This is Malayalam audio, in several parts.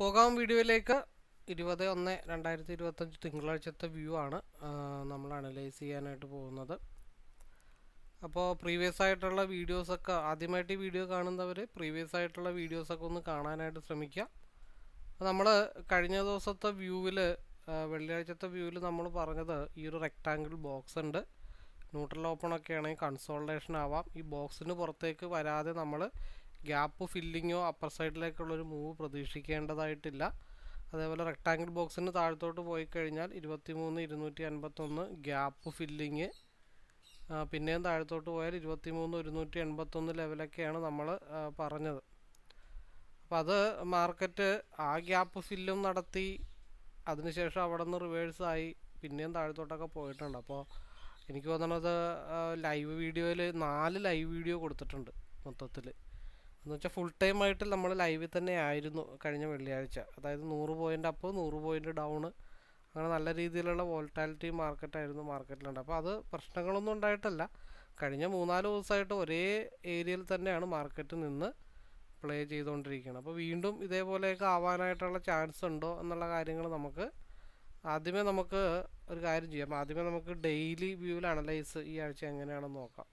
പോകാം വീഡിയോയിലേക്ക്. ഇരുപത് ഒന്ന് രണ്ടായിരത്തി ഇരുപത്തഞ്ച് തിങ്കളാഴ്ചത്തെ വ്യൂ ആണ്. നമ്മൾ അനലൈസ് ചെയ്യാനായിട്ട് പോകുന്നത്. അപ്പോൾ പ്രീവിയസ് ആയിട്ടുള്ള വീഡിയോസൊക്കെ ആദ്യമായിട്ട് ഈ വീഡിയോ കാണുന്നവർ പ്രീവിയസ് ആയിട്ടുള്ള വീഡിയോസൊക്കെ ഒന്ന് കാണാനായിട്ട് ശ്രമിക്കുക. നമ്മൾ കഴിഞ്ഞ ദിവസത്തെ വ്യൂവിൽ വെള്ളിയാഴ്ചത്തെ വ്യൂവിൽ നമ്മൾ പറഞ്ഞത് ഈ ഒരു റെക്റ്റാങ്കിൾ ബോക്സ് ഉണ്ട്. ന്യൂട്രൽ ഓപ്പൺ ഒക്കെ ആണെങ്കിൽ കൺസോൾട്ടേഷൻ ആവാം. ഈ ബോക്സിന് പുറത്തേക്ക് വരാതെ നമ്മൾ ഗ്യാപ്പ് ഫില്ലിങ്ങോ അപ്പർ സൈഡിലേക്കുള്ളൊരു മൂവ് പ്രതീക്ഷിക്കേണ്ടതായിട്ടില്ല. അതേപോലെ റെക്റ്റാങ്കിൾ ബോക്സിന് താഴത്തോട്ട് പോയി കഴിഞ്ഞാൽ ഇരുപത്തി മൂന്ന് ഇരുന്നൂറ്റി അൻപത്തൊന്ന് ഗ്യാപ്പ് ഫില്ലിങ്. പിന്നെയും താഴത്തോട്ട് പോയാൽ ഇരുപത്തി മൂന്ന് ഒരുന്നൂറ്റി എൺപത്തൊന്ന് ലെവലൊക്കെയാണ് നമ്മൾ പറഞ്ഞത്. അപ്പോൾ അത് മാർക്കറ്റ് ആ ഗ്യാപ്പ് ഫില്ലും നടത്തി അതിനുശേഷം അവിടെ നിന്ന് റിവേഴ്സായി പിന്നെയും താഴത്തോട്ടൊക്കെ പോയിട്ടുണ്ട്. അപ്പോൾ എനിക്ക് തോന്നണത് ലൈവ് വീഡിയോയിൽ നാല് ലൈവ് വീഡിയോ കൊടുത്തിട്ടുണ്ട് മൊത്തത്തിൽ എന്ന് വെച്ചാൽ ഫുൾ ടൈം ആയിട്ട് നമ്മൾ ലൈവിൽ തന്നെ ആയിരുന്നു കഴിഞ്ഞ വെള്ളിയാഴ്ച. അതായത് നൂറ് പോയിന്റ് അപ്പ് നൂറ് പോയിന്റ് ഡൗണ് അങ്ങനെ നല്ല രീതിയിലുള്ള വോൾട്ടാലിറ്റി മാർക്കറ്റായിരുന്നു മാർക്കറ്റിലുണ്ട് അപ്പോൾ അത് പ്രശ്നങ്ങളൊന്നും ഉണ്ടായിട്ടല്ല. കഴിഞ്ഞ മൂന്നാൽ ദിവസമായിട്ട് ഒരേ ഏരിയയിൽ തന്നെയാണ് മാർക്കറ്റ് നിന്ന് പ്ലേ ചെയ്തുകൊണ്ടിരിക്കുന്നത് അപ്പോൾ വീണ്ടും ഇതേപോലെയൊക്കെ ആവാനായിട്ടുള്ള ചാൻസ് ഉണ്ടോ എന്നുള്ള കാര്യങ്ങൾ നമുക്ക് ആദ്യമേ നമുക്ക് ഒരു കാര്യം ചെയ്യാം. ആദ്യമേ നമുക്ക് ഡെയിലി വ്യൂവിൽ അനലൈസ് ഈ ആഴ്ച എങ്ങനെയാണെന്ന് നോക്കാം.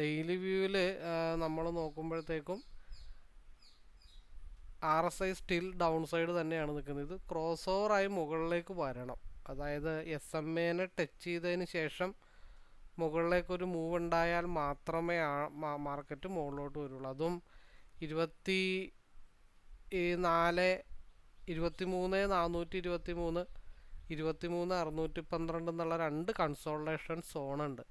ഡെയിലി വ്യൂവിൽ നമ്മൾ നോക്കുമ്പോഴത്തേക്കും R S I still down side തന്നെയാണ് നിൽക്കുന്നത്. ഇത് ക്രോസ് ഓവറായി മുകളിലേക്ക് വരണം. അതായത് എസ് എം എനെ ടച്ച് ചെയ്തതിന് ശേഷം മുകളിലേക്കൊരു മൂവ് ഉണ്ടായാൽ മാത്രമേ മാർക്കറ്റ് മുകളിലോട്ട് വരുള്ളൂ. അതും ഇരുപത്തി നാല് ഇരുപത്തി മൂന്ന് നാനൂറ്റി ഇരുപത്തി മൂന്ന് ഇരുപത്തി മൂന്ന് അറുന്നൂറ്റി പന്ത്രണ്ട് എന്നുള്ള രണ്ട് കൺസോൾട്ടേഷൻ സോണുണ്ട്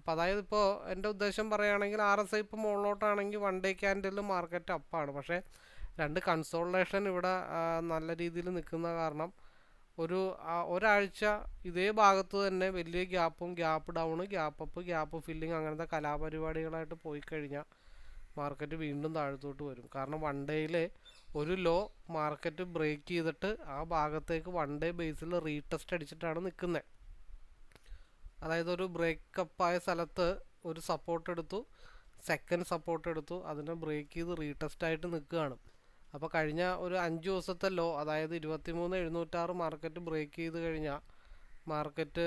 അപ്പോൾ അതായത് ഇപ്പോൾ എന്റെ ഉദ്ദേശം പറയുകയാണെങ്കിൽ ആർ എസ് ഐ ഇപ്പോൾ മുകളിലോട്ടാണെങ്കിൽ വൺ ഡേ ക്യാൻഡിൽ മാർക്കറ്റ് അപ്പാണ് പക്ഷേ രണ്ട് കൺസോൾട്ടേഷൻ ഇവിടെ നല്ല രീതിയിൽ നിൽക്കുന്ന കാരണം ഒരു ഒരാഴ്ച ഇതേ ഭാഗത്ത് തന്നെ വലിയ ഗ്യാപ്പും gap down gap up gap filling അങ്ങനത്തെ കലാപരിപാടികളായിട്ട് പോയി കഴിഞ്ഞാൽ മാർക്കറ്റ് വീണ്ടും താഴത്തോട്ട് വരും. കാരണം വൺ ഡേയിൽ ഒരു ലോ മാർക്കറ്റ് ബ്രേക്ക് ചെയ്തിട്ട് ആ ഭാഗത്തേക്ക് വൺ ഡേ ബേസിൽ റീടെസ്റ്റ് അടിച്ചിട്ടാണ് നിൽക്കുന്നത് അതായത് ഒരു ബ്രേക്കപ്പ് ആയ സ്ഥലത്ത് ഒരു സപ്പോർട്ട് എടുത്തു. സെക്കൻഡ് സപ്പോർട്ട് എടുത്തു. അതിനെ ബ്രേക്ക് ചെയ്ത് റീടെസ്റ്റ് ആയിട്ട് നിൽക്കുകയാണ്. അപ്പോൾ കഴിഞ്ഞ ഒരു അഞ്ച് ദിവസത്തെ ലോ അതായത് ഇരുപത്തി മൂന്ന് എഴുന്നൂറ്റാറ് മാർക്കറ്റ് ബ്രേക്ക് ചെയ്ത് കഴിഞ്ഞാൽ മാർക്കറ്റ്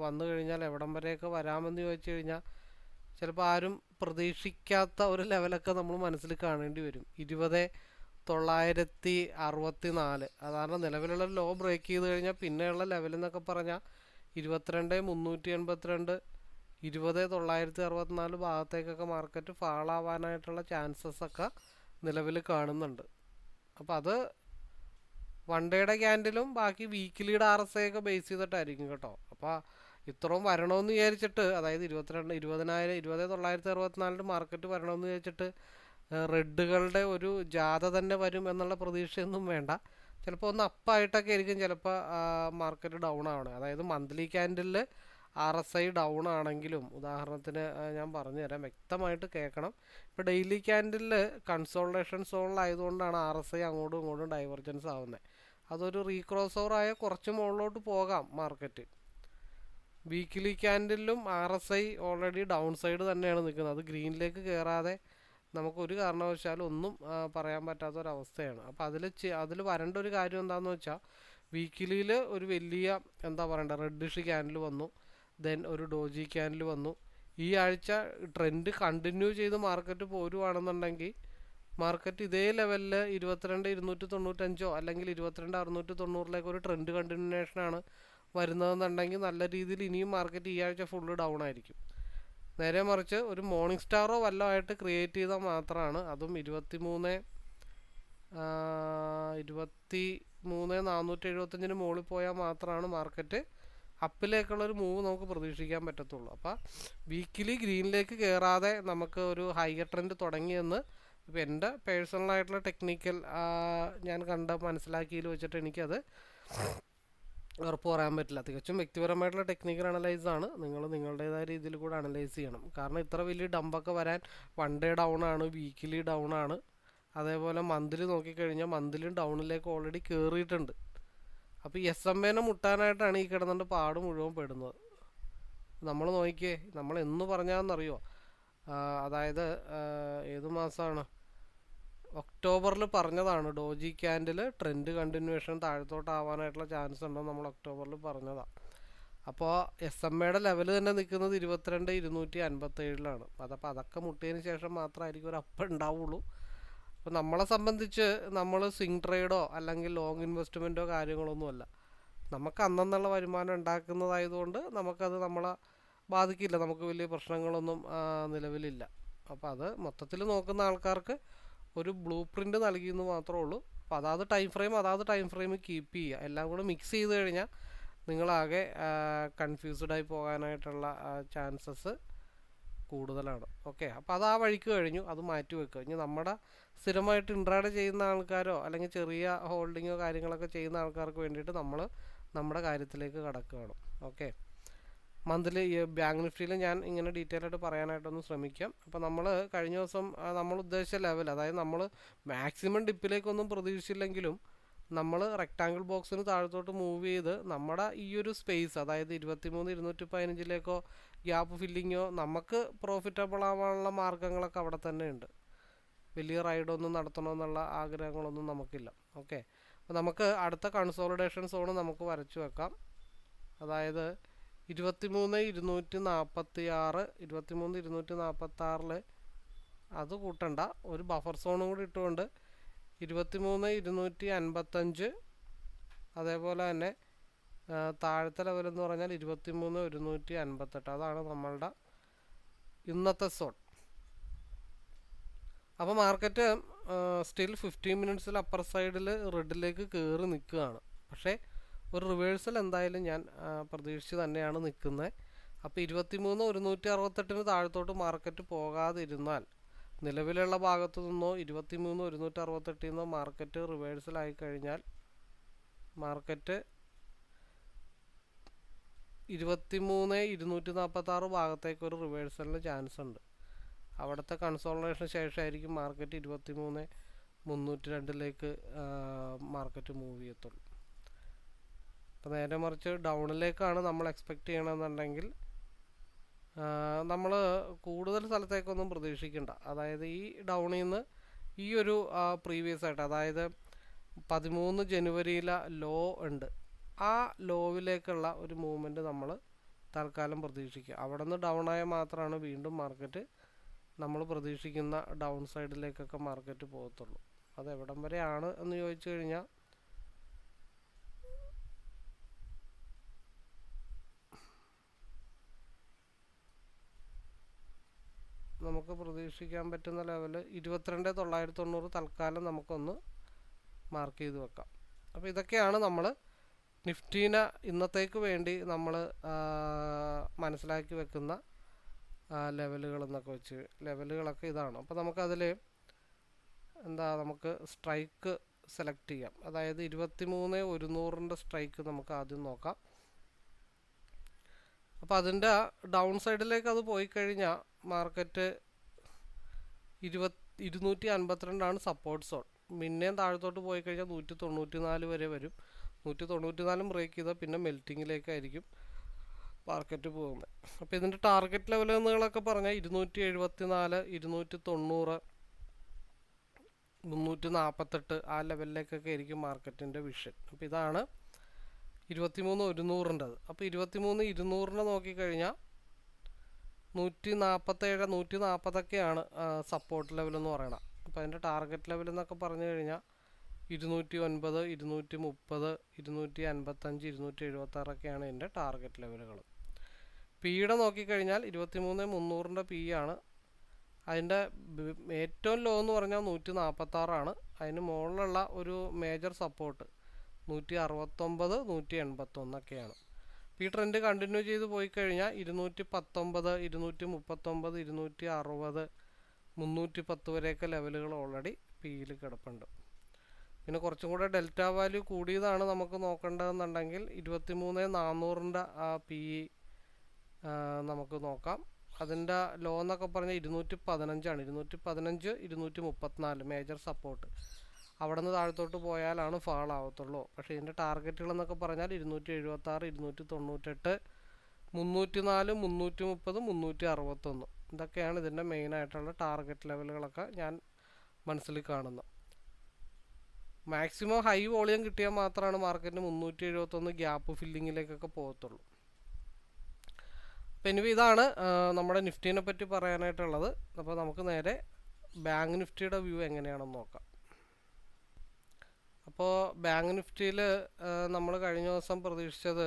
വന്നു കഴിഞ്ഞാൽ എവിടം വരെയൊക്കെ വരാമെന്ന് ചോദിച്ചു കഴിഞ്ഞാൽ ചിലപ്പോൾ ആരും പ്രതീക്ഷിക്കാത്ത ഒരു ലെവലൊക്കെ നമ്മൾ മനസ്സിൽ കാണേണ്ടി വരും. ഇരുപത് തൊള്ളായിരത്തി അറുപത്തി നാല് അതാണ് നിലവിലുള്ള ലോ ബ്രേക്ക് ചെയ്ത് കഴിഞ്ഞാൽ പിന്നെയുള്ള ലെവലെന്നൊക്കെ പറഞ്ഞാൽ ഇരുപത്തിരണ്ട് മുന്നൂറ്റി എൺപത്തിരണ്ട് ഇരുപത് തൊള്ളായിരത്തി അറുപത്തിനാല് ഭാഗത്തേക്കൊക്കെ മാർക്കറ്റ് ഫാളാവാനായിട്ടുള്ള ചാൻസസ് ഒക്കെ നിലവിൽ കാണുന്നുണ്ട്. അപ്പോൾ അത് വൺ ഡേയുടെ ക്യാൻഡിലും ബാക്കി വീക്കിലിയുടെ ആർ എസ് ഐയൊക്കെ ബേസ് ചെയ്തിട്ടായിരിക്കും കേട്ടോ. അപ്പോൾ ഇത്രയും വരണമെന്ന് വിചാരിച്ചിട്ട് അതായത് ഇരുപത്തിരണ്ട് ഇരുപതിനായിരം ഇരുപത് തൊള്ളായിരത്തി അറുപത്തിനാലിന് മാർക്കറ്റ് വരണമെന്ന് വിചാരിച്ചിട്ട് റെഡുകളുടെ ഒരു ജാഥ തന്നെ വരും എന്നുള്ള പ്രതീക്ഷയൊന്നും വേണ്ട. ചിലപ്പോൾ ഒന്ന് അപ്പായിട്ടൊക്കെ ആയിരിക്കും. ചിലപ്പോൾ മാർക്കറ്റ് ഡൗൺ ആവണേ അതായത് മന്ത്ലി ക്യാൻഡിലിൽ ആർ എസ് ഐ ഡൗൺ ആണെങ്കിലും ഉദാഹരണത്തിന് ഞാൻ പറഞ്ഞു തരാം വ്യക്തമായിട്ട് കേൾക്കണം. ഇപ്പോൾ ഡെയിലി ക്യാൻഡിലിൽ കൺസോൾട്ടേഷൻ സോണിലായതുകൊണ്ടാണ് ആർ എസ് ഐ അങ്ങോട്ടും ഇങ്ങോട്ടും ഡൈവർജൻസ് ആവുന്നത് അതൊരു റീക്രോസ് ഓവർ ആയ കുറച്ച് മുകളിലോട്ട് പോകാം market weekly ക്യാൻഡിലും R S I already down side തന്നെയാണ് നിൽക്കുന്നത്. അത് ഗ്രീനിലേക്ക് കയറാതെ നമുക്ക് ഒരു കാരണവശാലും ഒന്നും പറയാൻ പറയാൻ പറ്റാത്തൊരവസ്ഥയാണ്. അപ്പോൾ അതിൽ അതിൽ വരേണ്ട ഒരു കാര്യം എന്താണെന്ന് വെച്ചാൽ വീക്കിലിയിൽ ഒരു വലിയ എന്താ പറയണ്ട റെഡിഷ് ക്യാൻഡിൽ വന്നു ദെൻ ഒരു ഡോജി ക്യാൻഡിൽ വന്നു. ഈ ആഴ്ച ട്രെൻഡ് കണ്ടിന്യൂ ചെയ്ത് മാർക്കറ്റ് പോരുവാണെന്നുണ്ടെങ്കിൽ മാർക്കറ്റ് ഇതേ ലെവലിൽ ഇരുപത്തിരണ്ട് ഇരുന്നൂറ്റി തൊണ്ണൂറ്റഞ്ചോ അല്ലെങ്കിൽ ഇരുപത്തിരണ്ട് അറുന്നൂറ്റി തൊണ്ണൂറിലേക്ക് ഒരു ട്രെൻഡ് കണ്ടിന്യൂഷനാണ് വരുന്നതെന്നുണ്ടെങ്കിൽ നല്ല രീതിയിൽ ഇനിയും മാർക്കറ്റ് ഈ ആഴ്ച ഫുള്ള് ഡൗൺ ആയിരിക്കും. നേരെ മറിച്ച് ഒരു മോർണിംഗ് സ്റ്റാറോ വല്ലതും ആയിട്ട് ക്രിയേറ്റ് ചെയ്താൽ മാത്രമാണ് അതും ഇരുപത്തി മൂന്ന് ഇരുപത്തി മൂന്ന് നാനൂറ്റി എഴുപത്തഞ്ചിന് മുകളിൽ പോയാൽ മാത്രമാണ് മാർക്കറ്റ് അപ്പിലേക്കുള്ള ഒരു മൂവ് നമുക്ക് പ്രതീക്ഷിക്കാൻ പറ്റത്തുള്ളൂ. അപ്പോൾ വീക്കിലി ഗ്രീനിലേക്ക് കയറാതെ നമുക്ക് ഒരു ഹയർ ട്രെൻഡ് തുടങ്ങിയെന്ന് ഇപ്പോൾ എന്റെ പേഴ്സണലായിട്ടുള്ള ടെക്നിക്കൽ ഞാൻ കണ്ട മനസ്സിലാക്കിയതിൽ വെച്ചിട്ട് എനിക്കത് ഉറപ്പ് പറയാൻ പറ്റില്ല. തികച്ചും വ്യക്തിപരമായിട്ടുള്ള ടെക്നിക്കൽ അനലൈസ് ആണ്. നിങ്ങൾ നിങ്ങളുടേതായ രീതിയിൽ കൂടെ അനലൈസ് ചെയ്യണം. കാരണം ഇത്ര വലിയ ഡമ്പൊക്കെ വരാൻ വൺ ഡേ ഡൗൺ ആണ് വീക്കിലി ഡൗൺ ആണ്. അതേപോലെ മന്ത്ലി നോക്കിക്കഴിഞ്ഞാൽ മന്ത്ലിയും ഡൗണിലേക്ക് ഓൾറെഡി കയറിയിട്ടുണ്ട് അപ്പോൾ എസ് എം എനെ മുട്ടാനായിട്ടാണ് ഈ കിടന്നിട്ട് പാട് മുഴുവൻ പെടുന്നത്. നമ്മൾ നോക്കിയേ നമ്മൾ എന്ന് പറഞ്ഞാന്നറിയോ? അതായത് ഏത് മാസമാണ് ഒക്ടോബറിൽ പറഞ്ഞതാണ്. ഡോജി ക്യാൻഡിൽ ട്രെൻഡ് കണ്ടിന്യൂവേഷൻ താഴത്തോട്ടാവാനായിട്ടുള്ള ചാൻസ് ഉണ്ടെന്ന് നമ്മൾ ഒക്ടോബറിൽ പറഞ്ഞതാണ് അപ്പോൾ എസ് എം എയുടെ ലെവൽ തന്നെ നിൽക്കുന്നത് ഇരുപത്തിരണ്ട് ഇരുന്നൂറ്റി അൻപത്തേഴിലാണ് അതപ്പോൾ അതൊക്കെ മുട്ടിയതിന് ശേഷം മാത്രമായിരിക്കും ഒരു അപ്പ് ഉണ്ടാവുള്ളൂ. അപ്പോൾ നമ്മളെ സംബന്ധിച്ച് നമ്മൾ സ്വിങ് ട്രേഡോ അല്ലെങ്കിൽ ലോങ് ഇൻവെസ്റ്റ്മെന്റോ കാര്യങ്ങളൊന്നുമല്ല നമുക്ക് അന്നെന്നുള്ള വരുമാനം ഉണ്ടാക്കുന്നതായതുകൊണ്ട് നമുക്കത് നമ്മളെ ബാധിക്കില്ല. നമുക്ക് വലിയ പ്രശ്നങ്ങളൊന്നും നിലവിലില്ല. അപ്പോൾ അത് മൊത്തത്തിൽ നോക്കുന്ന ആൾക്കാർക്ക് ഒരു ബ്ലൂ പ്രിന്റ് നൽകിയെന്ന് മാത്രമേ ഉള്ളൂ. അപ്പോൾ അതാത് ടൈം ഫ്രെയിം അതാത് ടൈം ഫ്രെയിം കീപ്പ് ചെയ്യുക. എല്ലാം കൂടെ മിക്സ് ചെയ്ത് കഴിഞ്ഞാൽ നിങ്ങളാകെ കൺഫ്യൂസ്ഡ് ആയി പോകാനായിട്ടുള്ള ചാൻസസ് കൂടുതലാണ്. ഓക്കെ അപ്പോൾ അത് ആ വഴിക്ക് കഴിഞ്ഞു. അത് മാറ്റി വെക്കുക. ഇനി നമ്മുടെ സ്ഥിരമായിട്ട് ഇൻട്രാഡ് ചെയ്യുന്ന ആൾക്കാരോ അല്ലെങ്കിൽ ചെറിയ ഹോൾഡിങ്ങോ കാര്യങ്ങളൊക്കെ ചെയ്യുന്ന ആൾക്കാർക്ക് വേണ്ടിയിട്ട് നമ്മൾ നമ്മുടെ കാര്യത്തിലേക്ക് കടക്കുകയാണ്. ഓക്കെ മന്ത്ലി ഈ ബാങ്ക് നിഫ്റ്റിയിൽ ഞാൻ ഇങ്ങനെ ഡീറ്റെയിൽ ആയിട്ട് പറയാനായിട്ടൊന്ന് ശ്രമിക്കാം. അപ്പോൾ നമ്മൾ കഴിഞ്ഞ ദിവസം നമ്മൾ ഉദ്ദേശിച്ച ലെവൽ അതായത് നമ്മൾ മാക്സിമം ഡിപ്പിലേക്കൊന്നും പ്രതീക്ഷിച്ചില്ലെങ്കിലും നമ്മൾ റെക്റ്റാങ്കിൾ ബോക്സിന് താഴത്തോട്ട് മൂവ് ചെയ്ത് നമ്മുടെ ഈ ഒരു സ്പേസ് അതായത് ഇരുപത്തിമൂന്ന് ഇരുന്നൂറ്റി പതിനഞ്ചിലേക്കോ ഗ്യാപ്പ് ഫില്ലിങ്ങോ നമുക്ക് പ്രോഫിറ്റബിൾ ആവാനുള്ള മാർഗങ്ങളൊക്കെ അവിടെ തന്നെ ഉണ്ട്. വലിയ റൈഡൊന്നും നടത്തണമെന്നുള്ള ആഗ്രഹങ്ങളൊന്നും നമുക്കില്ല. ഓക്കെ അപ്പോൾ നമുക്ക് അടുത്ത കൺസോളിഡേഷൻ സോണ് നമുക്ക് വരച്ചു വെക്കാം. അതായത് ഇരുപത്തിമൂന്ന് ഇരുന്നൂറ്റി നാൽപ്പത്തി ആറ് ഇരുപത്തിമൂന്ന് ഇരുന്നൂറ്റി നാൽപ്പത്തി ആറിൽ അത് കൂട്ടണ്ട. ഒരു ബഫർ സോണും കൂടി ഇട്ടുകൊണ്ട് ഇരുപത്തിമൂന്ന് ഇരുന്നൂറ്റി അൻപത്തഞ്ച് അതേപോലെ തന്നെ താഴത്തെ ലെവലെന്ന് പറഞ്ഞാൽ ഇരുപത്തിമൂന്ന് ഒരുന്നൂറ്റി അൻപത്തെട്ട് അതാണ് നമ്മളുടെ ഇന്നത്തെ സോൺ അപ്പോൾ മാർക്കറ്റ് സ്റ്റിൽ ഫിഫ്റ്റീൻ മിനിറ്റ്സിൽ അപ്പർ സൈഡിൽ റെഡിലേക്ക് കയറി നിൽക്കുകയാണ്. പക്ഷേ ഒരു റിവേഴ്സൽ എന്തായാലും ഞാൻ പ്രതീക്ഷിച്ച് തന്നെയാണ് നിൽക്കുന്നത്. അപ്പോൾ ഇരുപത്തിമൂന്ന് ഒരുന്നൂറ്റി അറുപത്തെട്ടിന് താഴത്തോട്ട് മാർക്കറ്റ് പോകാതിരുന്നാൽ നിലവിലുള്ള ഭാഗത്തു നിന്നോ ഇരുപത്തിമൂന്ന് ഒരുന്നൂറ്റി അറുപത്തെട്ടിൽ നിന്നോ മാർക്കറ്റ് റിവേഴ്സലായി കഴിഞ്ഞാൽ മാർക്കറ്റ് ഇരുപത്തിമൂന്ന് ഇരുന്നൂറ്റി നാൽപ്പത്താറ് ഭാഗത്തേക്ക് ഒരു റിവേഴ്സലിന് ചാൻസ് ഉണ്ട്. അവിടുത്തെ കൺസോൾട്ടേഷന് ശേഷമായിരിക്കും മാർക്കറ്റ് ഇരുപത്തിമൂന്ന് മുന്നൂറ്റി രണ്ടിലേക്ക് മാർക്കറ്റ് മൂവ് ചെയ്യത്തുള്ളൂ. അപ്പോൾ നേരെ മറിച്ച് ഡൗണിലേക്കാണ് നമ്മൾ എക്സ്പെക്റ്റ് ചെയ്യണമെന്നുണ്ടെങ്കിൽ നമ്മൾ കൂടുതൽ സ്ഥലത്തേക്കൊന്നും പ്രതീക്ഷിക്കേണ്ട. അതായത് ഈ ഡൗണിൽ നിന്ന് ഈ ഒരു പ്രീവിയസ് ആയിട്ട് അതായത് പതിമൂന്ന് ജനുവരിയിലെ ലോ ഉണ്ട്. ആ ലോവിലേക്കുള്ള ഒരു മൂവ്മെന്റ് നമ്മൾ തൽക്കാലം പ്രതീക്ഷിക്കുക. അവിടെ നിന്ന് ഡൗൺ മാത്രമാണ് വീണ്ടും മാർക്കറ്റ് നമ്മൾ പ്രതീക്ഷിക്കുന്ന ഡൗൺ സൈഡിലേക്കൊക്കെ മാർക്കറ്റ് പോകത്തുള്ളൂ. അത് എവിടം വരെയാണ് എന്ന് ചോദിച്ചു കഴിഞ്ഞാൽ നമുക്ക് പ്രതീക്ഷിക്കാൻ പറ്റുന്ന ലെവൽ ഇരുപത്തിരണ്ട് തൊള്ളായിരത്തി തൊണ്ണൂറ് തൽക്കാലം നമുക്കൊന്ന് മാർക്ക് ചെയ്ത് വെക്കാം. അപ്പോൾ ഇതൊക്കെയാണ് നമ്മൾ നിഫ്റ്റീനെ ഇന്നത്തേക്ക് വേണ്ടി നമ്മൾ മനസ്സിലാക്കി വെക്കുന്ന ലെവലുകൾ എന്നൊക്കെ വെച്ച് ലെവലുകളൊക്കെ ഇതാണ്. അപ്പോൾ നമുക്കതിൽ എന്താ നമുക്ക് സ്ട്രൈക്ക് സെലക്ട് ചെയ്യാം. അതായത് ഇരുപത്തി മൂന്ന് ഒരുന്നൂറിന്റെ സ്ട്രൈക്ക് നമുക്ക് ആദ്യം നോക്കാം. അപ്പോൾ അതിന്റെ ഡൗൺ സൈഡിലേക്ക് അത് പോയി കഴിഞ്ഞാൽ മാർക്കറ്റ് ഇരുപത് ഇരുന്നൂറ്റി അൻപത്തിരണ്ടാണ് സപ്പോർട്ട് സോൺ പിന്നെയും താഴത്തോട്ട് പോയി കഴിഞ്ഞാൽ നൂറ്റി തൊണ്ണൂറ്റി നാല് വരെ വരും. നൂറ്റി തൊണ്ണൂറ്റി നാലും ബ്രേക്ക് ചെയ്താൽ പിന്നെ മെൽറ്റിങ്ങിലേക്കായിരിക്കും മാർക്കറ്റ് പോകുന്നത്. അപ്പോൾ ഇതിന്റെ ടാർഗറ്റ് ലെവൽ പറഞ്ഞാൽ ഇരുന്നൂറ്റി എഴുപത്തി നാല് ഇരുന്നൂറ്റി തൊണ്ണൂറ് മുന്നൂറ്റി നാൽപ്പത്തെട്ട് ആ ലെവലിലേക്കൊക്കെ ആയിരിക്കും മാർക്കറ്റിന്റെ വിഷൻ അപ്പോൾ ഇതാണ് ഇരുപത്തിമൂന്ന് ഒരുന്നൂറിന്റെത്. അപ്പോൾ ഇരുപത്തിമൂന്ന് ഇരുന്നൂറിനെ നോക്കിക്കഴിഞ്ഞാൽ നൂറ്റി നാൽപ്പത്തേഴ് നൂറ്റി നാൽപ്പതൊക്കെയാണ് സപ്പോർട്ട് ലെവൽ എന്ന് പറയണത് അപ്പോൾ അതിന്റെ ടാർഗറ്റ് ലെവൽ എന്നൊക്കെ പറഞ്ഞു കഴിഞ്ഞാൽ ഇരുന്നൂറ്റി ഒൻപത് ഇരുന്നൂറ്റി മുപ്പത് ഇരുന്നൂറ്റി അൻപത്തഞ്ച് ഇരുന്നൂറ്റി എഴുപത്താറൊക്കെയാണ് എന്റെ ടാർഗറ്റ് ലെവലുകൾ പിയുടെ നോക്കിക്കഴിഞ്ഞാൽ ഇരുപത്തി മൂന്ന് മുന്നൂറിന്റെ പി ആണ് അതിന്റെ ഏറ്റവും ലോ എന്ന് പറഞ്ഞാൽ നൂറ്റി നാൽപ്പത്താറാണ് അതിന് മുകളിലുള്ള ഒരു മേജർ സപ്പോർട്ട് നൂറ്റി അറുപത്തൊമ്പത് നൂറ്റി എൺപത്തൊന്നൊക്കെയാണ് ഈ ട്രെൻഡ് കണ്ടിന്യൂ ചെയ്ത് പോയി കഴിഞ്ഞാൽ ഇരുന്നൂറ്റി പത്തൊമ്പത് ഇരുന്നൂറ്റി മുപ്പത്തൊമ്പത് ഇരുന്നൂറ്റി അറുപത് മുന്നൂറ്റി പത്ത് വരെയൊക്കെ ലെവലുകൾ ഓൾറെഡി പിയിൽ കിടപ്പുണ്ട്. പിന്നെ കുറച്ചും കൂടെ ഡെൽറ്റ വാല്യൂ കൂടിയതാണ് നമുക്ക് നോക്കേണ്ടതെന്നുണ്ടെങ്കിൽ ഇരുപത്തി മൂന്ന് നാന്നൂറിന്റെ ആ പി നമുക്ക് നോക്കാം. അതിന്റെ ലോ എന്നൊക്കെ പറഞ്ഞാൽ ഇരുന്നൂറ്റി പതിനഞ്ചാണ് ഇരുന്നൂറ്റി പതിനഞ്ച് ഇരുന്നൂറ്റി മുപ്പത്തിനാല് മേജർ സപ്പോർട്ട് അവിടെ നിന്ന് താഴത്തോട്ട് പോയാലാണ് ഫാൾ ആവത്തുള്ളൂ. പക്ഷേ ഇതിന്റെ ടാർഗറ്റുകൾ എന്നൊക്കെ പറഞ്ഞാൽ ഇരുന്നൂറ്റി എഴുപത്തി ആറ് ഇരുന്നൂറ്റി തൊണ്ണൂറ്റെട്ട് മുന്നൂറ്റി നാല് മുന്നൂറ്റി മുപ്പത് മുന്നൂറ്റി അറുപത്തൊന്ന് ഇതൊക്കെയാണ് ഇതിന്റെ മെയിനായിട്ടുള്ള ടാർഗറ്റ് ലെവലുകളൊക്കെ ഞാൻ മനസ്സിൽ കാണുന്നത്. മാക്സിമം ഹൈ വോളിയം കിട്ടിയാൽ മാത്രമാണ് മാർക്കറ്റിന് മുന്നൂറ്റി എഴുപത്തൊന്ന് ഗ്യാപ്പ് ഫില്ലിങ്ങിലേക്കൊക്കെ പോകത്തുള്ളൂ. അപ്പം ഇനി ഇതാണ് നമ്മുടെ നിഫ്റ്റീനെ പറ്റി പറയാനായിട്ടുള്ളത്. അപ്പോൾ നമുക്ക് നേരെ ബാങ്ക് നിഫ്റ്റിയുടെ വ്യൂ എങ്ങനെയാണെന്ന് നോക്കാം. അപ്പോൾ ബാങ്ക് നിഫ്റ്റിയിൽ നമ്മൾ കഴിഞ്ഞ ദിവസം പ്രതീക്ഷിച്ചത്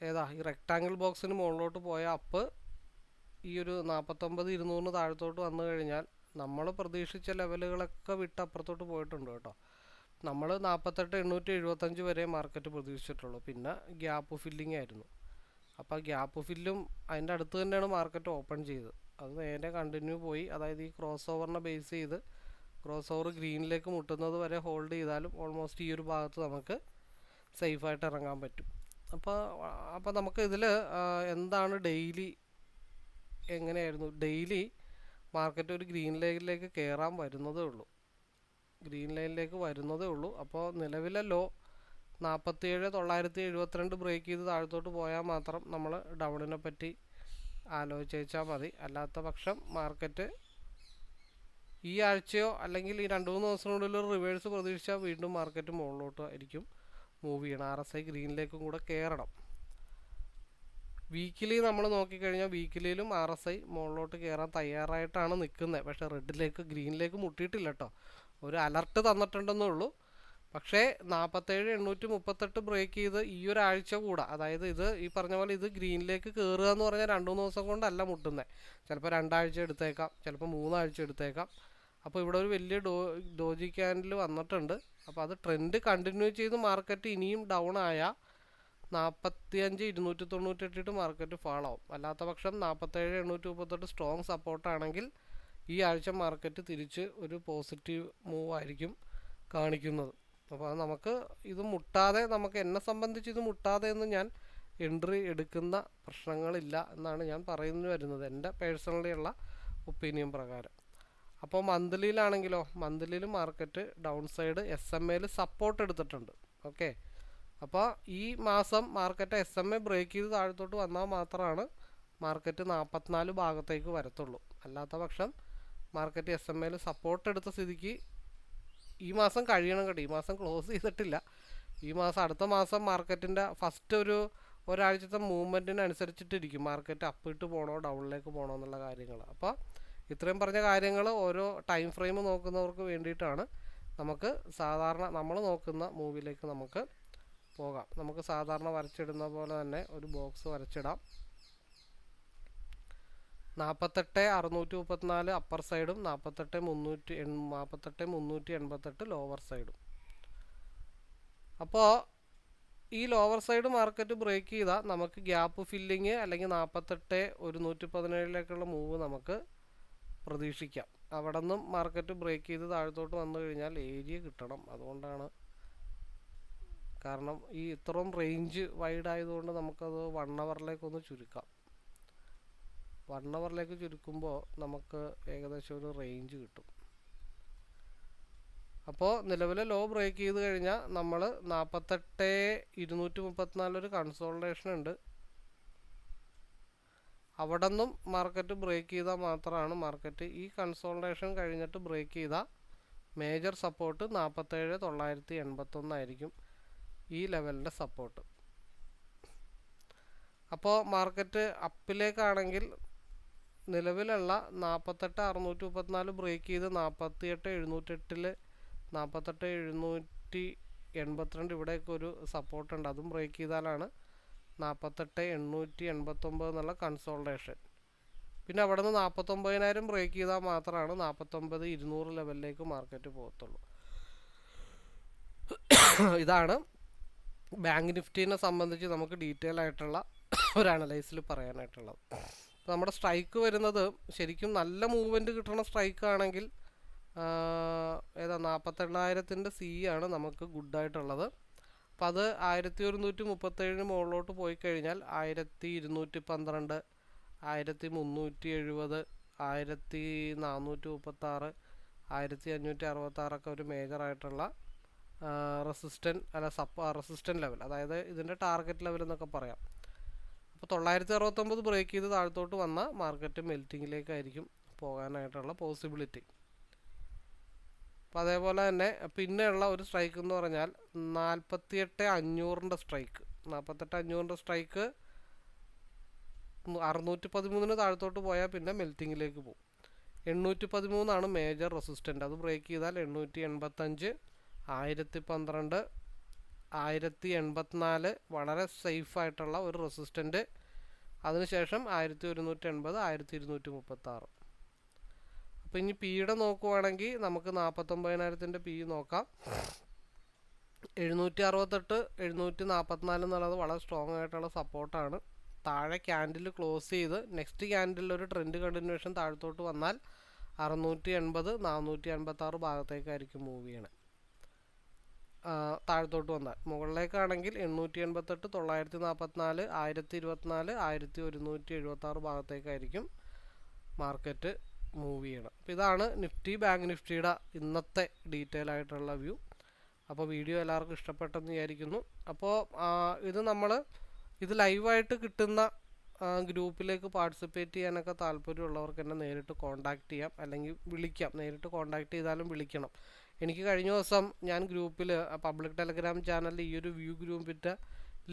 ഏതാ ഈ റെക്റ്റാങ്കിൾ ബോക്സിന് മുകളിലോട്ട് പോയ അപ്പ് ഈ ഒരു നാൽപ്പത്തൊമ്പത് ഇരുന്നൂറിന് താഴത്തോട്ട് വന്നു കഴിഞ്ഞാൽ നമ്മൾ പ്രതീക്ഷിച്ച ലെവലുകളൊക്കെ വിട്ട് അപ്പുറത്തോട്ട് പോയിട്ടുണ്ട് കേട്ടോ. നമ്മൾ നാൽപ്പത്തെട്ട് എണ്ണൂറ്റി എഴുപത്തഞ്ച് വരെ മാർക്കറ്റ് പ്രതീക്ഷിച്ചിട്ടുള്ളൂ. പിന്നെ ഗ്യാപ്പ് ഫില്ലിംഗ് ആയിരുന്നു. അപ്പോൾ ഗ്യാപ്പ് ഫില്ലും അതിന്റെ അടുത്ത് തന്നെയാണ് മാർക്കറ്റ് ഓപ്പൺ ചെയ്തത്. അത് നേരെ കണ്ടിന്യൂ പോയി. അതായത് ഈ ക്രോസ് ഓവറിനെ ബേസ് ചെയ്ത് ക്രോസ് ഓവർ ഗ്രീനിലേക്ക് മുട്ടുന്നത് വരെ ഹോൾഡ് ചെയ്താലും ഓൾമോസ്റ്റ് ഈ ഒരു ഭാഗത്ത് നമുക്ക് സേഫായിട്ട് ഇറങ്ങാൻ പറ്റും. അപ്പോൾ അപ്പോൾ നമുക്ക് ഇതിൽ എന്താണ് ഡെയിലി എങ്ങനെയായിരുന്നു? ഡെയിലി മാർക്കറ്റ് ഒരു ഗ്രീൻ ലൈനിലേക്ക് കയറാൻ വരുന്നതേ ഉള്ളൂ. ഗ്രീൻ ലൈനിലേക്ക് വരുന്നതേ ഉള്ളൂ. അപ്പോൾ നിലവിലെ ലോ നാൽപ്പത്തിയേഴ് തൊള്ളായിരത്തി എഴുപത്തിരണ്ട് ബ്രേക്ക് ചെയ്ത് താഴത്തോട്ട് പോയാൽ മാത്രം നമ്മൾ ഡൗണിനെ പറ്റി ആലോചിച്ചാൽ മതി. അല്ലാത്ത പക്ഷം മാർക്കറ്റ് ഈ ആഴ്ചയോ അല്ലെങ്കിൽ ഈ രണ്ട് മൂന്ന് ദിവസത്തിനുള്ളിൽ റിവേഴ്സ് പ്രതീക്ഷിച്ചാൽ വീണ്ടും മാർക്കറ്റ് മുകളിലോട്ട് ആയിരിക്കും മൂവ് ചെയ്യണം. ആർ എസ് ഐ ഗ്രീനിലേക്കും കൂടെ കയറണം. വീക്കിലി നമ്മൾ നോക്കിക്കഴിഞ്ഞാൽ വീക്കിലിയിലും ആർ എസ് ഐ മുകളിലോട്ട് കയറാൻ തയ്യാറായിട്ടാണ് നിൽക്കുന്നത്. പക്ഷേ റെഡിലേക്ക് ഗ്രീനിലേക്ക് മുട്ടിയിട്ടില്ല കേട്ടോ. ഒരു അലർട്ട് തന്നിട്ടുണ്ടെന്നേ ഉള്ളൂ. പക്ഷേ നാൽപ്പത്തേഴ് എണ്ണൂറ്റി മുപ്പത്തെട്ട് ബ്രേക്ക് ചെയ്ത് ഈ ഒരാഴ്ച കൂടെ. അതായത് ഇത് ഈ പറഞ്ഞ പോലെ ഇത് ഗ്രീനിലേക്ക് കയറുക എന്ന് പറഞ്ഞാൽ രണ്ട് മൂന്ന് ദിവസം കൊണ്ടല്ല മുട്ടുന്നത്. ചിലപ്പോൾ രണ്ടാഴ്ച എടുത്തേക്കാം ചിലപ്പോൾ മൂന്നാഴ്ച എടുത്തേക്കാം. അപ്പോൾ ഇവിടെ ഒരു വലിയ ഡോ ഡോജി ക്യാൻഡിൽ വന്നിട്ടുണ്ട്. അപ്പോൾ അത് ട്രെൻഡ് കണ്ടിന്യൂ ചെയ്ത് മാർക്കറ്റ് ഇനിയും ഡൗൺ ആയാൽ നാൽപ്പത്തി അഞ്ച് ഇരുന്നൂറ്റി തൊണ്ണൂറ്റെട്ടിട്ട് മാർക്കറ്റ് ഫാൾ ആവും. അല്ലാത്ത പക്ഷം നാൽപ്പത്തേഴ് എണ്ണൂറ്റി മുപ്പത്തെട്ട് സ്ട്രോങ് സപ്പോർട്ടാണെങ്കിൽ ഈ ആഴ്ച മാർക്കറ്റ് തിരിച്ച് ഒരു പോസിറ്റീവ് മൂവ് ആയിരിക്കും കാണിക്കുന്നത്. അപ്പോൾ അത് നമുക്ക് ഇത് മുട്ടാതെ നമുക്ക് എന്നെ സംബന്ധിച്ച് ഇത് മുട്ടാതെ എന്ന് ഞാൻ എൻട്രി എടുക്കുന്ന പ്രശ്നങ്ങളില്ല എന്നാണ് ഞാൻ പറയുന്നു വരുന്നത് എന്റെ പേഴ്സണലി ഉള്ള ഒപ്പീനിയൻ പ്രകാരം. അപ്പോൾ മന്ത്ലിയിലാണെങ്കിലോ മന്ത്ലിയിൽ market down side S M എയിൽ സപ്പോർട്ട് എടുത്തിട്ടുണ്ട്. ഓക്കെ അപ്പോൾ ഈ മാസം market S M A break ചെയ്ത് താഴത്തോട്ട് വന്നാൽ മാത്രമാണ് മാർക്കറ്റ് നാൽപ്പത്തിനാല് ഭാഗത്തേക്ക് വരത്തുള്ളൂ. അല്ലാത്ത പക്ഷം മാർക്കറ്റ് എസ് എം എയിൽ സപ്പോർട്ട് എടുത്ത സ്ഥിതിക്ക് ഈ മാസം കഴിയണം കേട്ടോ. ഈ മാസം ക്ലോസ് ചെയ്തിട്ടില്ല. ഈ മാസം അടുത്ത മാസം മാർക്കറ്റിന്റെ ഫസ്റ്റ് ഒരു ഒരാഴ്ചത്തെ മൂവ്മെന്റിനനുസരിച്ചിട്ടിരിക്കും മാർക്കറ്റ് അപ്പിട്ട് പോകണോ ഡൗണിലേക്ക് പോകണോ എന്നുള്ള കാര്യങ്ങൾ അപ്പോൾ ഇത്രയും പറഞ്ഞ കാര്യങ്ങൾ ഓരോ ടൈം ഫ്രെയിം നോക്കുന്നവർക്ക് വേണ്ടിയിട്ടാണ്. നമുക്ക് സാധാരണ നമ്മൾ നോക്കുന്ന മൂവിയിലേക്ക് നമുക്ക് പോകാം. നമുക്ക് സാധാരണ വരച്ചിടുന്ന പോലെ തന്നെ ഒരു ബോക്സ് വരച്ചിടാം. നാൽപ്പത്തെട്ട് അറുന്നൂറ്റി മുപ്പത്തിനാല് അപ്പർ സൈഡും നാൽപ്പത്തെട്ട് മുന്നൂറ്റി എൺ നാൽപ്പത്തെട്ട് മുന്നൂറ്റി എൺപത്തെട്ട് ലോവർ സൈഡും അപ്പോൾ ഈ ലോവർ സൈഡ് മാർക്കറ്റ് ബ്രേക്ക് ചെയ്താൽ നമുക്ക് ഗ്യാപ്പ് ഫില്ലിങ് അല്ലെങ്കിൽ നാൽപ്പത്തെട്ട് ഒരു നൂറ്റി പതിനേഴിലേക്കുള്ള മൂവ് നമുക്ക് പ്രതീക്ഷിക്കാം. അവിടെ നിന്നും മാർക്കറ്റ് ബ്രേക്ക് ചെയ്ത് താഴത്തോട്ട് വന്നു കഴിഞ്ഞാൽ ഏരിയ കിട്ടണം. അതുകൊണ്ടാണ് കാരണം ഈ ഇത്രയും റേഞ്ച് വൈഡ് ആയതുകൊണ്ട് നമുക്കത് വൺ അവറിലേക്കൊന്ന് ചുരുക്കാം. വൺ അവറിലേക്ക് ചുരുക്കുമ്പോൾ നമുക്ക് ഏകദേശം ഒരു റേഞ്ച് കിട്ടും. അപ്പോൾ നിലവിലെ ലോ ബ്രേക്ക് ചെയ്ത് കഴിഞ്ഞാൽ നമ്മൾ നാൽപ്പത്തെട്ട് ഇരുന്നൂറ്റി മുപ്പത്തിനാലൊരു കൺസോൾട്ടേഷൻ ഉണ്ട്. അവിടെ നിന്നും മാർക്കറ്റ് ബ്രേക്ക് ചെയ്താൽ മാത്രമാണ് മാർക്കറ്റ് ഈ കൺസോൾട്ടേഷൻ കഴിഞ്ഞിട്ട് ബ്രേക്ക് ചെയ്താൽ മേജർ സപ്പോർട്ട് നാൽപ്പത്തേഴ് തൊള്ളായിരത്തി എൺപത്തൊന്നായിരിക്കും ഈ ലെവലിന്റെ സപ്പോർട്ട് അപ്പോൾ മാർക്കറ്റ് അപ്പിലേക്കാണെങ്കിൽ നിലവിലുള്ള നാൽപ്പത്തെട്ട് അറുന്നൂറ്റി മുപ്പത്തിനാല് ബ്രേക്ക് ചെയ്ത് നാൽപ്പത്തി എട്ട് എഴുന്നൂറ്റെട്ടിൽ നാൽപ്പത്തെട്ട് എഴുന്നൂറ്റി എൺപത്തിരണ്ട് ഇവിടെയൊക്കെ ഒരു സപ്പോർട്ടുണ്ട് അതും ബ്രേക്ക് ചെയ്താലാണ് നാൽപ്പത്തെട്ട് എണ്ണൂറ്റി എൺപത്തൊമ്പത് എന്നുള്ള കൺസോൾട്ടേഷൻ പിന്നെ അവിടെ നിന്ന് നാൽപ്പത്തൊമ്പതിനായിരം ബ്രേക്ക് ചെയ്താൽ മാത്രമാണ് നാൽപ്പത്തൊമ്പത് ഇരുന്നൂറ് ലെവലിലേക്ക് മാർക്കറ്റ് പോകത്തുള്ളൂ. ഇതാണ് ബാങ്ക് നിഫ്റ്റീനെ സംബന്ധിച്ച് നമുക്ക് ഡീറ്റെയിൽ ആയിട്ടുള്ള ഒരു അനലൈസിൽ പറയാനായിട്ടുള്ളത്. നമ്മുടെ സ്ട്രൈക്ക് വരുന്നത് ശരിക്കും നല്ല മൂവ്മെന്റ് കിട്ടുന്ന സ്ട്രൈക്ക് ആണെങ്കിൽ ഏതാ നാൽപ്പത്തെണ്ണായിരത്തിന്റെ സി ആണ് നമുക്ക് ഗുഡായിട്ടുള്ളത് അപ്പോൾ അത് ആയിരത്തി ഒരുന്നൂറ്റി മുപ്പത്തേഴിന് മുകളിലോട്ട് പോയി കഴിഞ്ഞാൽ ആയിരത്തി ഇരുന്നൂറ്റി പന്ത്രണ്ട് ആയിരത്തി മുന്നൂറ്റി എഴുപത് ആയിരത്തി നാനൂറ്റി മുപ്പത്താറ് ആയിരത്തി അഞ്ഞൂറ്റി അറുപത്താറൊക്കെ ഒരു മേജറായിട്ടുള്ള റെസിസ്റ്റന്റ് അല്ല സപ്പ റെസിസ്റ്റന്റ് ലെവൽ അതായത് ഇതിന്റെ ടാർഗറ്റ് ലെവൽ എന്നൊക്കെ പറയാം. അപ്പോൾ തൊള്ളായിരത്തി അറുപത്തൊമ്പത് ബ്രേക്ക് ചെയ്ത് താഴത്തോട്ട് വന്ന മാർക്കറ്റ് മെൽറ്റിങ്ങിലേക്കായിരിക്കും പോകാനായിട്ടുള്ള പോസിബിലിറ്റി അപ്പോൾ അതേപോലെ തന്നെ പിന്നെയുള്ള ഒരു സ്ട്രൈക്ക് എന്ന് പറഞ്ഞാൽ നാൽപ്പത്തിയെട്ട് അഞ്ഞൂറിന്റെ സ്ട്രൈക്ക് നാൽപ്പത്തെട്ട് അഞ്ഞൂറിന്റെ സ്ട്രൈക്ക് അറുന്നൂറ്റി പതിമൂന്നിന് താഴത്തോട്ട് പോയാൽ പിന്നെ മെൽറ്റിങ്ങിലേക്ക് പോകും. എണ്ണൂറ്റി പതിമൂന്നാണ് മേജർ റെസിസ്റ്റന്റ് അത് ബ്രേക്ക് ചെയ്താൽ എണ്ണൂറ്റി എൺപത്തഞ്ച് ആയിരത്തി പന്ത്രണ്ട് ആയിരത്തി എൺപത്തിനാല് വളരെ സേഫായിട്ടുള്ള ഒരു റെസിസ്റ്റന്റ് അതിനുശേഷം ആയിരത്തി ഒരുന്നൂറ്റി എൺപത് ആയിരത്തി ഇരുന്നൂറ്റി മുപ്പത്താറ് അപ്പോൾ ഇനി പിയുടെ നോക്കുവാണെങ്കിൽ നമുക്ക് നാൽപ്പത്തൊമ്പതിനായിരത്തിന്റെ പി നോക്കാം. എഴുന്നൂറ്റി അറുപത്തെട്ട് എഴുന്നൂറ്റി നാൽപ്പത്തിനാല് എന്നുള്ളത് വളരെ സ്ട്രോങ് ആയിട്ടുള്ള സപ്പോർട്ടാണ് താഴെ ക്യാൻഡിൽ ക്ലോസ് ചെയ്ത് നെക്സ്റ്റ് ക്യാൻഡിൽ ഒരു ട്രെൻഡ് കണ്ടിന്യൂഷൻ താഴത്തോട്ട് വന്നാൽ അറുന്നൂറ്റി എൺപത് നാനൂറ്റി എൺപത്താറ് ഭാഗത്തേക്കായിരിക്കും മൂവ് ചെയ്യണേ. താഴത്തോട്ട് വന്നാൽ. മുകളിലേക്കാണെങ്കിൽ എണ്ണൂറ്റി എൺപത്തെട്ട് തൊള്ളായിരത്തി നാൽപ്പത്തിനാല് ആയിരത്തി ഇരുപത്തിനാല് ആയിരത്തി ഒരുന്നൂറ്റി എഴുപത്താറ് ഭാഗത്തേക്കായിരിക്കും മാർക്കറ്റ് മൂവ് ചെയ്യണം അപ്പോൾ ഇതാണ് നിഫ്റ്റി ബാങ്ക് നിഫ്റ്റിയുടെ ഇന്നത്തെ ഡീറ്റെയിൽ ആയിട്ടുള്ള വ്യൂ. അപ്പോൾ വീഡിയോ എല്ലാവർക്കും ഇഷ്ടപ്പെട്ടെന്ന് വിചാരിക്കുന്നു. അപ്പോൾ ഇത് നമ്മൾ ഇത് ലൈവായിട്ട് കിട്ടുന്ന ഗ്രൂപ്പിലേക്ക് പാർട്ടിസിപ്പേറ്റ് ചെയ്യാനൊക്കെ താല്പര്യമുള്ളവർക്ക് എന്നെ നേരിട്ട് കോൺടാക്റ്റ് ചെയ്യാം. അല്ലെങ്കിൽ വിളിക്കാം. നേരിട്ട് കോൺടാക്ട് ചെയ്താലും വിളിക്കണം. എനിക്ക് കഴിഞ്ഞ ദിവസം ഞാൻ ഗ്രൂപ്പിൽ പബ്ലിക് ടെലഗ്രാം ചാനലിൽ ഈ ഒരു വ്യൂ ഗ്രൂപ്പിന്റെ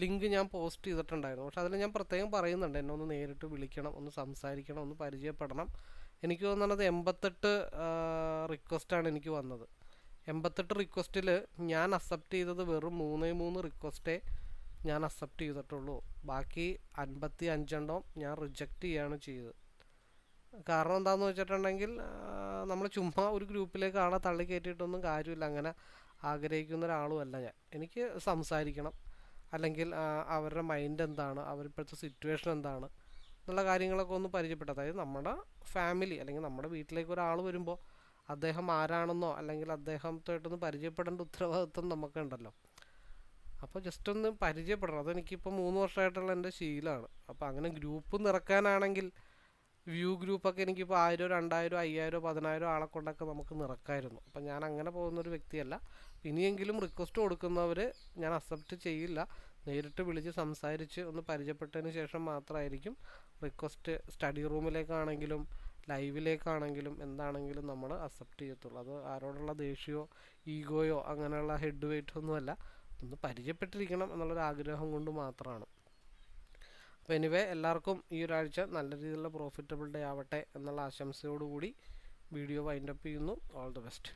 ലിങ്ക് ഞാൻ പോസ്റ്റ് ചെയ്തിട്ടുണ്ടായിരുന്നു. പക്ഷെ അതിൽ ഞാൻ പ്രത്യേകം പറയുന്നുണ്ട്. എന്നെ ഒന്ന് നേരിട്ട് വിളിക്കണം ഒന്ന് സംസാരിക്കണം ഒന്ന് പരിചയപ്പെടണം. എനിക്ക് തോന്നുന്നത് എൺപത്തെട്ട് റിക്വസ്റ്റാണ് എനിക്ക് വന്നത്. എൺപത്തെട്ട് റിക്വസ്റ്റിൽ ഞാൻ അക്സെപ്റ്റ് ചെയ്തത് വെറും മൂന്നേ മൂന്ന് റിക്വസ്റ്റേ ഞാൻ അക്സെപ്റ്റ് ചെയ്തിട്ടുള്ളൂ. ബാക്കി അൻപത്തി അഞ്ചെണ്ണം ഞാൻ റിജക്റ്റ് ചെയ്യാണ് ചെയ്തത്. കാരണം എന്താണെന്ന് വെച്ചിട്ടുണ്ടെങ്കിൽ നമ്മൾ ചുമ്മാ ഒരു ഗ്രൂപ്പിലേക്ക് ആളെ തള്ളി കയറ്റിയിട്ടൊന്നും കാര്യമില്ല. അങ്ങനെ ആഗ്രഹിക്കുന്ന ഒരാളുമല്ല ഞാൻ. എനിക്ക് സംസാരിക്കണം. അല്ലെങ്കിൽ അവരുടെ മൈൻഡ് എന്താണ്? അവരിപ്പോഴത്തെ സിറ്റുവേഷൻ എന്താണ്? എന്നുള്ള കാര്യങ്ങളൊക്കെ ഒന്ന് പരിചയപ്പെട്ടു. അതായത് നമ്മുടെ ഫാമിലി അല്ലെങ്കിൽ നമ്മുടെ വീട്ടിലേക്ക് ഒരാൾ വരുമ്പോൾ അദ്ദേഹം ആരാണെന്നോ അല്ലെങ്കിൽ അദ്ദേഹത്തോട്ടൊന്ന് പരിചയപ്പെടേണ്ട ഉത്തരവാദിത്വം നമുക്കുണ്ടല്ലോ. അപ്പോൾ ജസ്റ്റ് ഒന്ന് പരിചയപ്പെടണം. അതെനിക്കിപ്പോൾ മൂന്ന് വർഷമായിട്ടുള്ള എന്റെ ശീലമാണ്. അപ്പോൾ അങ്ങനെ ഗ്രൂപ്പ് നിറക്കാനാണെങ്കിൽ വ്യൂ ഗ്രൂപ്പൊക്കെ എനിക്കിപ്പോൾ ആയിരം രണ്ടായിരം അയ്യായിരം പതിനായിരം ആളെ കൊണ്ടൊക്കെ നമുക്ക് നിറക്കായിരുന്നു. അപ്പം ഞാൻ അങ്ങനെ പോകുന്നൊരു വ്യക്തിയല്ല. ഇനിയെങ്കിലും റിക്വസ്റ്റ് കൊടുക്കുന്നവർ ഞാൻ അക്സെപ്റ്റ് ചെയ്യില്ല. നേരിട്ട് വിളിച്ച് സംസാരിച്ച് ഒന്ന് പരിചയപ്പെട്ടതിന് ശേഷം മാത്രമായിരിക്കും റിക്വസ്റ്റ് സ്റ്റഡി റൂമിലേക്കാണെങ്കിലും ലൈവിലേക്കാണെങ്കിലും എന്താണെങ്കിലും നമ്മൾ അക്സെപ്റ്റ് ചെയ്യത്തുള്ളൂ. അത് ആരോടുള്ള ദേഷ്യമോ ഈഗോയോ അങ്ങനെയുള്ള ഹെഡ് വെയിറ്റ് ഒന്നുമല്ല. ഒന്ന് പരിചയപ്പെട്ടിരിക്കണം എന്നുള്ളൊരു ആഗ്രഹം കൊണ്ട് മാത്രമാണ്. അപ്പോൾ എനിവേ എല്ലാവർക്കും ഈ ഒരാഴ്ച നല്ല രീതിയിലുള്ള പ്രോഫിറ്റബിൾ ഡേ ആവട്ടെ എന്നുള്ള ആശംസയോടുകൂടി വീഡിയോ വൈൻഡപ്പ് ചെയ്യുന്നു. All the best